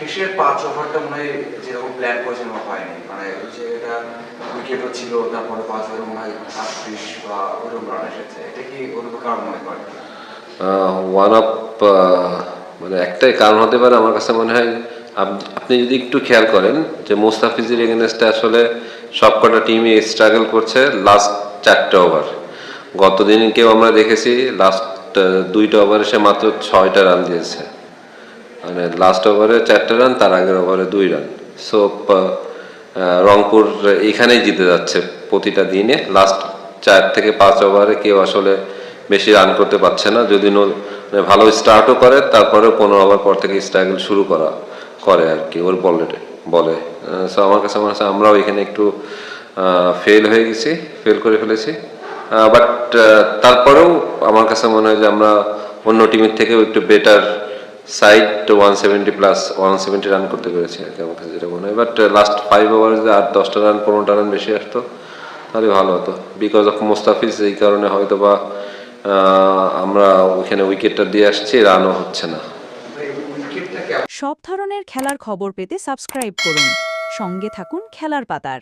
শেষের পাঁচ ওভারটা মনে হয় যেরকম প্ল্যান ওরকম হয়নি। মানে ওই যে এটা উইকেটও ছিল, তারপরে পাঁচ ওভারে মনে হয় আটত্রিশ বা ওরকম রান এসেছে। এটা কি ওরকম কারণ মনে করেন ওয়ান আপ মানে একটাই কারণ হতে পারে আমার কাছে মনে হয়। আপ- আপনি যদি একটু খেয়াল করেন যে মোস্তাফিজের এগেনস্টে আসলে সবকটা টিমই স্ট্রাগল করছে লাস্ট চারটে ওভার গত দিনকেও আমরা দেখেছি লাস্ট দুইটা ওভারে সে মাত্র ছয়টা রান দিয়েছে। মানে লাস্ট ওভারে চারটে রান তার আগের ওভারে দুই রান সো রংপুর এখানেই জিতে যাচ্ছে প্রতিটা দিনে। লাস্ট চার থেকে পাঁচ ওভারে কেউ আসলে বেশি রান করতে পারছে না। যদি মানে ভালো স্টার্টও করে, তারপরে পনেরো ওভার পর থেকে স্ট্রাগল শুরু করা, করে আর কি ওর বলে বলে সো আমার কাছে মনে হচ্ছে আমরাও এখানে একটু ফেল হয়ে গেছি ফেল করে ফেলেছি। বাট তারপরেও আমার কাছে মনে হয় যে আমরা অন্য টিমের থেকেও একটু better side one seventy plus one seventy run করতে পেরেছি আর কি আমার কাছে যেটা মনে হয়। বাট লাস্ট ফাইভ ওভার যদি আট দশটা রান পনেরোটা রান বেশি আসতো, তাহলে ভালো হতো। বিকজ অফ মোস্তাফিজ এই কারণে হয়তো বা আমরা ওইখানে উইকেটটা দিয়ে আসছি রানও হচ্ছে না। সব ধরনের খেলার খবর পেতে সাবস্ক্রাইব করুন। সঙ্গে থাকুন খেলার পাতার।